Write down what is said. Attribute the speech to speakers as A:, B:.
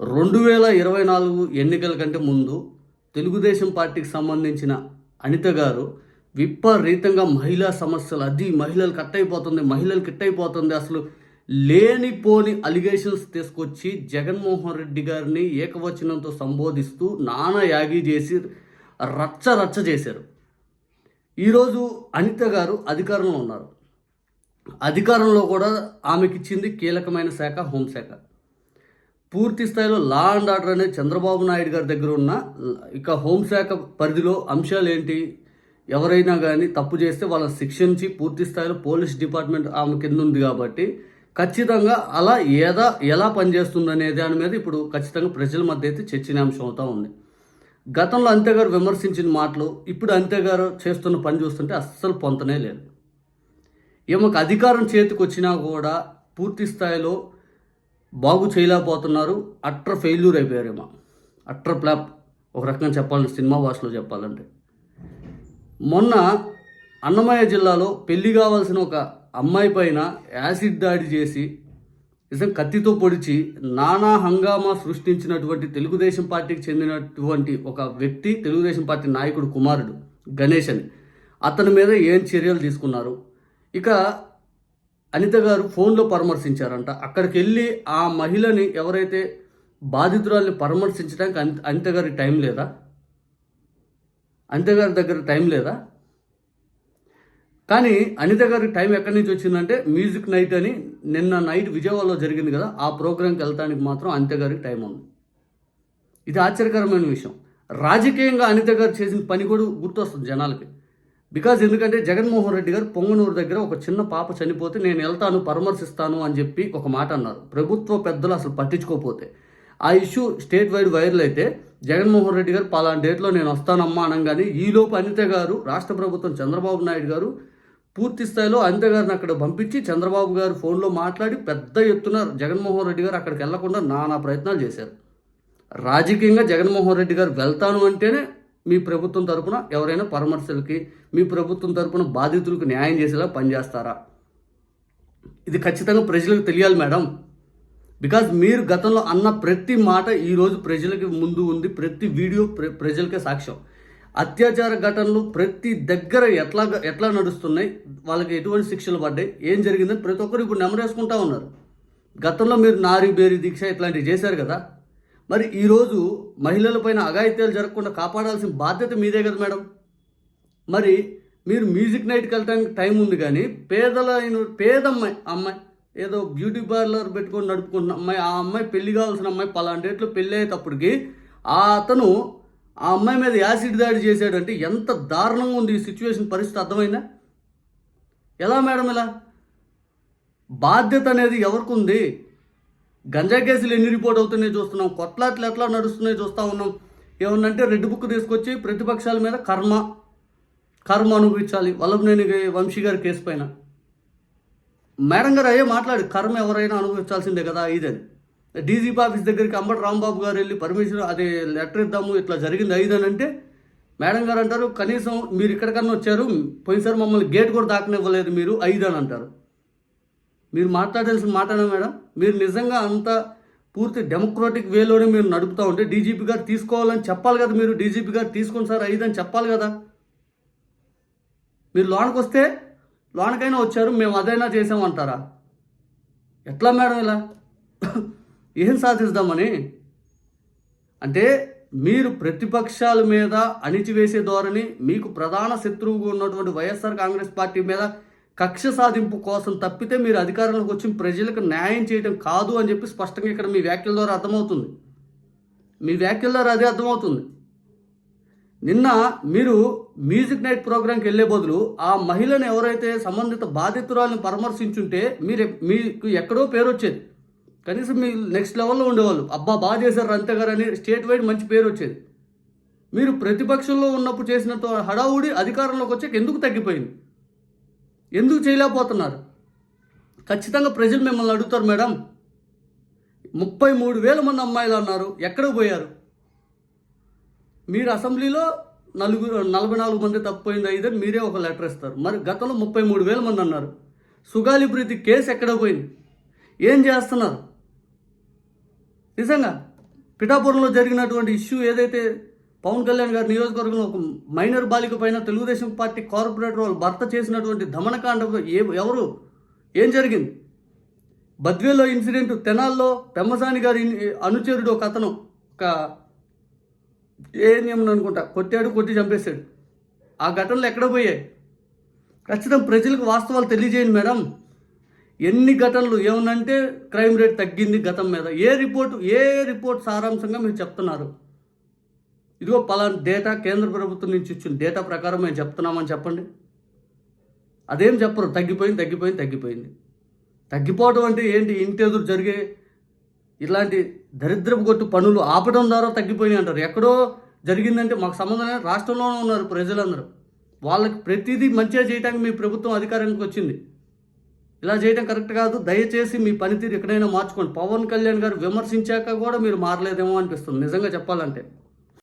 A: రెండు వేల ఇరవై నాలుగు ఎన్నికల కంటే ముందు తెలుగుదేశం పార్టీకి సంబంధించిన అనిత గారు విపరీతంగా మహిళా సమస్యలు అది మహిళలు కట్ అయిపోతుంది మహిళలు కిట్ అయిపోతుంది అసలు లేనిపోని అలిగేషన్స్ తీసుకొచ్చి జగన్మోహన్ రెడ్డి గారిని ఏకవచనంతో సంబోధిస్తూ నానా యాగి చేసి రచ్చ రచ్చ చేశారు. ఈరోజు అనిత గారు అధికారంలో ఉన్నారు. అధికారంలో కూడా ఆమెకిచ్చింది కీలకమైన శాఖ హోంశాఖ. పూర్తి స్థాయిలో లా అండ్ ఆర్డర్ అనేది చంద్రబాబు నాయుడు గారి దగ్గర ఉన్న ఇక హోంశాఖ పరిధిలో అంశాలు ఏంటి? ఎవరైనా కానీ తప్పు చేస్తే వాళ్ళని శిక్షించి పూర్తి స్థాయిలో పోలీస్ డిపార్ట్మెంట్ ఆమె కింద ఉంది కాబట్టి ఖచ్చితంగా అలా ఏదా ఎలా పనిచేస్తుంది అనే దాని మీద ఇప్పుడు ఖచ్చితంగా ప్రజల మధ్య అయితే చర్చనీయాంశం అవుతా ఉంది. గతంలో అంతే గారు విమర్శించిన మాటలు ఇప్పుడు అంతేగారు చేస్తున్న పని చూస్తుంటే అస్సలు పొంతనే లేదు. ఈమెకు అధికారం చేతికి వచ్చినా కూడా పూర్తి స్థాయిలో బాగు చేయలేకపోతున్నారు. అట్ర ఫెయిల్యూర్ అయిపోయారేమో. అట్ర ప్లాప్. ఒక రకంగా చెప్పాలంటే సినిమా భాషలో చెప్పాలంటే. మొన్న అన్నమయ్య జిల్లాలో పెళ్ళి కావాల్సిన ఒక అమ్మాయి పైన యాసిడ్ దాడి చేసి నిజం కత్తితో పొడిచి నానా హంగామా సృష్టించినటువంటి తెలుగుదేశం పార్టీకి చెందినటువంటి ఒక వ్యక్తి తెలుగుదేశం పార్టీ నాయకుడు కుమారుడు గణేష్ అని అతని మీద ఏం చర్యలు తీసుకున్నారు? ఇక అనిత గారు ఫోన్లో పరామర్శించారంట. అక్కడికి వెళ్ళి ఆ మహిళని ఎవరైతే బాధితురాల్ని పరామర్శించడానికి అనిత అనిత గారి టైం లేదా? అనిత గారి దగ్గర టైం లేదా? కానీ అనిత గారికి టైం ఎక్కడి నుంచి వచ్చిందంటే మ్యూజిక్ నైట్ అని నిన్న నైట్ విజయవాడలో జరిగింది కదా ఆ ప్రోగ్రాంకి వెళ్ళడానికి మాత్రం అనిత గారికి టైం ఉంది. ఇది ఆశ్చర్యకరమైన విషయం. రాజకీయంగా అనిత గారు చేసిన పని కూడా గుర్తొస్తుంది జనాలకి. బికాజ్ ఎందుకంటే జగన్మోహన్ రెడ్డి గారు పొంగనూరు దగ్గర ఒక చిన్న పాప చనిపోతే నేను వెళ్తాను పరామర్శిస్తాను అని చెప్పి ఒక మాట అన్నారు. ప్రభుత్వ పెద్దలు అసలు పట్టించుకోకపోతే. ఆ ఇష్యూ స్టేట్ వైడ్ వైరల్ అయితే జగన్మోహన్ రెడ్డి గారు పలానా డేట్లో నేను వస్తానమ్మా అనగానే ఈలోపు అనిత గారు రాష్ట్ర ప్రభుత్వం చంద్రబాబు నాయుడు గారు పూర్తి స్థాయిలో అనిత గారిని అక్కడ పంపించి చంద్రబాబు గారు ఫోన్లో మాట్లాడి పెద్ద ఎత్తున జగన్మోహన్ రెడ్డి గారు అక్కడికి వెళ్ళకుండా నానా ప్రయత్నాలు చేశారు. రాజకీయంగా జగన్మోహన్ రెడ్డి గారు వెళ్తాను అంటేనే మీ ప్రభుత్వం తరపున ఎవరైనా పరామర్శలకి మీ ప్రభుత్వం తరపున బాధితులకు న్యాయం చేసేలా పనిచేస్తారా? ఇది ఖచ్చితంగా ప్రజలకు తెలియాలి మేడం. బికాజ్ మీరు గతంలో అన్న ప్రతి మాట ఈరోజు ప్రజలకి ముందు ఉంది ప్రతి వీడియో ప్ర ప్రజలకే సాక్ష్యం. అత్యాచార ఘటనలు ప్రతి దగ్గర ఎట్లా ఎట్లా నడుస్తున్నాయి వాళ్ళకి ఎటువంటి శిక్షలు పడ్డాయి ఏం జరిగిందని ప్రతి ఒక్కరు ఇప్పుడు నెమరేసుకుంటా ఉన్నారు. గతంలో మీరు నారి బేరి దీక్ష ఇట్లాంటివి చేశారు కదా. మరి ఈరోజు మహిళలపైన అఘాయిత్యాలు జరగకుండా కాపాడాల్సిన బాధ్యత మీదే కదా మేడం? మరి మీరు మ్యూజిక్ నైట్కి వెళ్ళడానికి టైం ఉంది కానీ పేదలైన పేదమ్మాయి అమ్మాయి అమ్మాయి ఏదో బ్యూటీ పార్లర్ పెట్టుకొని నడుపుకుంటున్న అమ్మాయి ఆ అమ్మాయి పెళ్ళి కావాల్సిన అమ్మాయి పలాంటి డేట్లో పెళ్ళి అయ్యేటప్పటికి ఆ అతను ఆ అమ్మాయి మీద యాసిడ్ దాడి చేశాడంటే ఎంత దారుణంగా ఉంది ఈ సిచ్యువేషన్ పరిస్థితి అర్థమైందా? ఎలా మేడం ఇలా? బాధ్యత అనేది ఎవరికి ఉంది గంజా కేసులు ఎన్ని రిపోర్ట్ అవుతున్నాయి చూస్తున్నాం. కొట్లాట్లు ఎట్లా నడుస్తున్నాయి చూస్తూ ఉన్నాం. ఏమన్నంటే రెడ్ బుక్ తీసుకొచ్చి ప్రతిపక్షాల మీద కర్మ కర్మ అనుభవించాలి. వల్లభనేని వంశీ గారి కేసు పైన. మేడం గారు అయ్యే మాట్లాడి కర్మ ఎవరైనా అనుభవించాల్సిందే కదా ఇదని డీజీపీ ఆఫీస్ దగ్గరికి అంబటి రాంబాబు గారు వెళ్ళి పర్మిషన్ అది లెటర్ ఇద్దాము ఇట్లా జరిగింది ఐదని అంటే మేడం గారు అంటారు కనీసం మీరు ఇక్కడికన్నా వచ్చారు పోయినసారి మమ్మల్ని గేట్ కూడా దాకనివ్వలేదు మీరు ఐదు అని అంటారు. మీరు మాట్లాడాల్సిన మాట్లాడడం మేడం మీరు నిజంగా అంత పూర్తి డెమోక్రాటిక్ వేలోనే మీరు నడుపుతూ ఉంటే డీజీపీ గారు తీసుకోవాలని చెప్పాలి కదా మీరు. డీజీపీ గారు తీసుకోండి సార్ ఐదు అని చెప్పాలి కదా. మీరు లోనకి వస్తే లోనకైనా వచ్చారు మేము అదైనా చేసామంటారా ఎట్లా మేడం ఇలా? ఏం సాధిస్తామని? అంటే మీరు ప్రతిపక్షాల మీద అణిచివేసే ధోరణి మీకు ప్రధాన శత్రువుగా ఉన్నటువంటి వైఎస్ఆర్ కాంగ్రెస్ పార్టీ మీద కక్ష సాధింపు కోసం తప్పితే మీరు అధికారంలోకి వచ్చి ప్రజలకు న్యాయం చేయడం కాదు అని చెప్పి స్పష్టంగా ఇక్కడ మీ వ్యాఖ్యల ద్వారా అర్థమవుతుంది. మీ వ్యాఖ్యల ద్వారా అదే అర్థమవుతుంది. నిన్న మీరు మ్యూజిక్ నైట్ ప్రోగ్రాంకి వెళ్ళే బదులు ఆ మహిళను ఎవరైతే సంబంధిత బాధితురాలను పరామర్శించుంటే మీరు మీకు ఎక్కడో పేరు వచ్చేది. కనీసం మీ నెక్స్ట్ లెవెల్లో ఉండేవాళ్ళు. అబ్బా బాగా చేశారు అంతేగారు అని స్టేట్ వైడ్ మంచి పేరు వచ్చేది. మీరు ప్రతిపక్షంలో ఉన్నప్పుడు చేసినంత హడావుడి అధికారంలోకి వచ్చాక ఎందుకు తగ్గిపోయింది? ఎందుకు చేయలేకపోతున్నారు? ఖచ్చితంగా ప్రజలు మిమ్మల్ని అడుగుతారు మేడం. ముప్పై మూడు వేల మంది అమ్మాయిలు అన్నారు. ఎక్కడికి పోయారు? మీరు అసెంబ్లీలో నలుగురు నలభై నాలుగు మంది తప్పిపోయింది అయితే మీరే ఒక లెటర్ ఇస్తారు. మరి గతంలో ముప్పై మూడు వేల మంది అన్నారు. సుగాలి ప్రీతి కేసు ఎక్కడ పోయింది? ఏం చేస్తున్నారు? నిజంగా పిఠాపురంలో జరిగినటువంటి ఇష్యూ ఏదైతే పవన్ కళ్యాణ్ గారి నియోజకవర్గంలో ఒక మైనర్ బాలిక పైన తెలుగుదేశం పార్టీ కార్పొరేటర్ వాళ్ళు భర్త చేసినటువంటి దమనకాండ ఏ ఎవరు? ఏం జరిగింది? బద్వేలో ఇన్సిడెంట్ తెనాల్లో పెమ్మసాని గారి అనుచరుడు ఒక అతను ఒక ఏఎన్ఎం అనుకుంటా కొట్టాడు కొట్టి చంపేశాడు. ఆ ఘటనలు ఎక్కడ పోయాయి? ఖచ్చితం ప్రజలకు వాస్తవాలు తెలియజేయండి మేడం. ఎన్ని ఘటనలు ఏమనంటే క్రైమ్ రేట్ తగ్గింది గతం మీద. ఏ రిపోర్ట్ ఏ రిపోర్ట్ సారాంశంగా మీరు చెప్తున్నారు? ఇదిగో పలానా డేటా కేంద్ర ప్రభుత్వం నుంచి ఇచ్చిన డేటా ప్రకారం మేము చెప్తున్నామని చెప్పండి. అదేం చెప్పరు. తగ్గిపోయింది తగ్గిపోయింది తగ్గిపోయింది. తగ్గిపోవడం అంటే ఏంటి? ఇంటి ఎదురు జరిగే ఇలాంటి దరిద్రపు కొట్టు పనులు ఆపడం ద్వారా తగ్గిపోయినాయి అంటారు. ఎక్కడో జరిగిందంటే మాకు సంబంధం రాష్ట్రంలోనే ఉన్నారు ప్రజలందరూ. వాళ్ళకి ప్రతిదీ మంచిగా చేయడానికి మీ ప్రభుత్వం అధికారానికి వచ్చింది. ఇలా చేయడం కరెక్ట్ కాదు. దయచేసి మీ పనితీరు ఎక్కడైనా మార్చుకోండి. పవన్ కళ్యాణ్ గారు విమర్శించాక కూడా మీరు మారలేదేమో అనిపిస్తుంది. నిజంగా చెప్పాలంటే.